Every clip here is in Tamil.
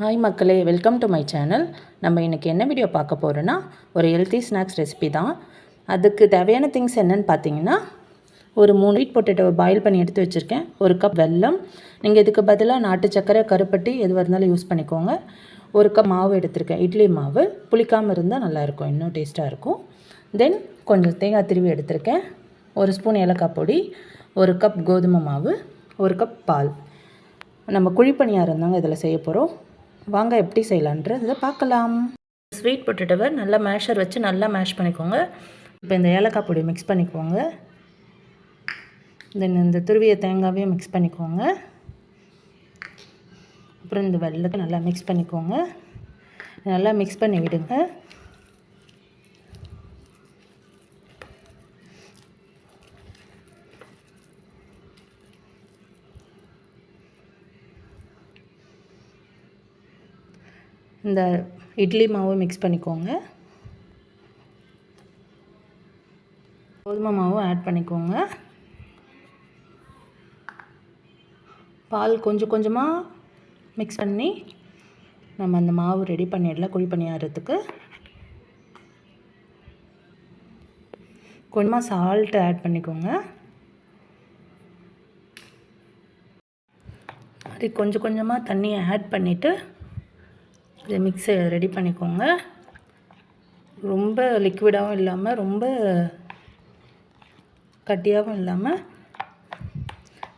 ஹாய் மக்களே வெல்கம் டு மை சேனல் நம்ம இன்றைக்கி என்ன வீடியோ பார்க்க போகிறோன்னா ஒரு ஹெல்த்தி ஸ்நாக்ஸ் ரெசிபி தான். அதுக்கு தேவையான திங்ஸ் என்னென்னு பார்த்தீங்கன்னா ஒரு மூணு வீட் பொட்டேட்டோவை பாயில் பண்ணி எடுத்து வச்சுருக்கேன். ஒரு கப் வெல்லம். நீங்கள் இதுக்கு பதிலாக நாட்டு சக்கரை கருப்பட்டி எதுவாக இருந்தாலும் யூஸ் பண்ணிக்கோங்க. ஒரு கப் மாவு எடுத்திருக்கேன். இட்லி மாவு. புளிக்காமல் இருந்தால் நல்லாயிருக்கும் இன்னும் டேஸ்ட்டாக இருக்கும். தென் கொஞ்சம் தேங்காய் திருவி எடுத்திருக்கேன். ஒரு ஸ்பூன் ஏலக்காய் பொடி. ஒரு கப் கோதுமை மாவு. ஒரு கப் பால். நம்ம குழிப்பணியாரம் தாங்க இதில் செய்ய போகிறோம் வாங்க எப்படி செய்யலான்றதை பார்க்கலாம். ஸ்வீட் பொட்டேட்டோவை நல்லா மேஷர் வச்சு நல்லா மேஷ் பண்ணிக்கோங்க. இப்போ இந்த ஏலக்காய் பொடி மிக்ஸ் பண்ணிக்கோங்க. தென் இந்த துருவிய தேங்காவையும் மிக்ஸ் பண்ணிக்கோங்க. அப்புறம் இந்த வெள்ளத்தை நல்லா மிக்ஸ் பண்ணிக்கோங்க. நல்லா மிக்ஸ் பண்ணி விடுங்க. இந்த இட்லி மாவு மிக்ஸ் பண்ணிக்கோங்க. கோதுமை மாவும் ஆட் பண்ணிக்கோங்க. பால் கொஞ்சம் கொஞ்சமாக மிக்ஸ் பண்ணி நம்ம அந்த மாவு ரெடி பண்ணிடலாம் குழி பணியாரத்துக்கு கொஞ்சமாக சால்ட் ஆட் பண்ணிக்கோங்க. அது கொஞ்சம் கொஞ்சமாக தண்ணியை ஆட் பண்ணிவிட்டு இதை மிக்ஸை ரெடி பண்ணிக்கோங்க. ரொம்ப லிக்விடாகவும் இல்லாமல் ரொம்ப கட்டியாகவும் இல்லாமல்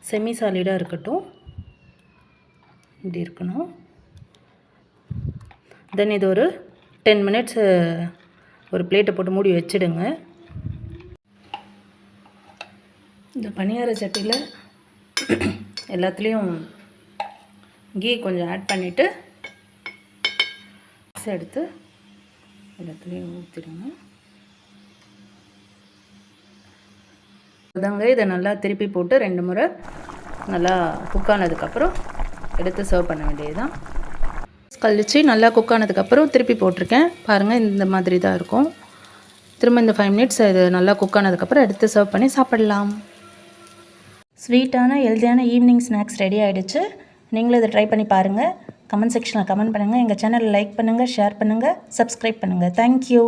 செமி சாலிடாக இருக்கட்டும். இப்படி இருக்கணும். தென் இது ஒரு டென் மினிட்ஸ் ஒரு பிளேட்டை போட்டு மூடி வச்சிடுங்க. இந்த பனியார சட்டியில் எல்லாத்துலேயும் கீ கொஞ்சம் ஆட் பண்ணிவிட்டு மிக்ஸ் எடுத்து எல்லாத்துலேயும் ஊற்றிடுங்க அதாங்க இதை நல்லா திருப்பி போட்டு ரெண்டு முறை நல்லா குக் ஆனதுக்கப்புறம் எடுத்து சர்வ் பண்ண வேண்டியது தான் கழித்து நல்லா குக் ஆனதுக்கப்புறம் திருப்பி போட்டிருக்கேன். பாருங்கள் இந்த மாதிரி தான் இருக்கும். திரும்ப இந்த ஃபைவ் மினிட்ஸ் இது நல்லா குக் ஆனதுக்கப்புறம் எடுத்து சர்வ் பண்ணி சாப்பிடலாம். ஸ்வீட்டான ஹெல்த்தியான ஈவினிங் ஸ்நாக்ஸ் ரெடி ஆகிடுச்சு நீங்களும் இதை ட்ரை பண்ணி பாருங்கள் கமெண்ட் செக்ஷனில் கமெண்ட் பண்ணுங்கள் எங்கள் சேனலை லைக் பண்ணுங்கள் ஷேர் பண்ணுங்கள் சப்ஸ்கிரைப் பண்ணுங்கள் தேங்க்யூ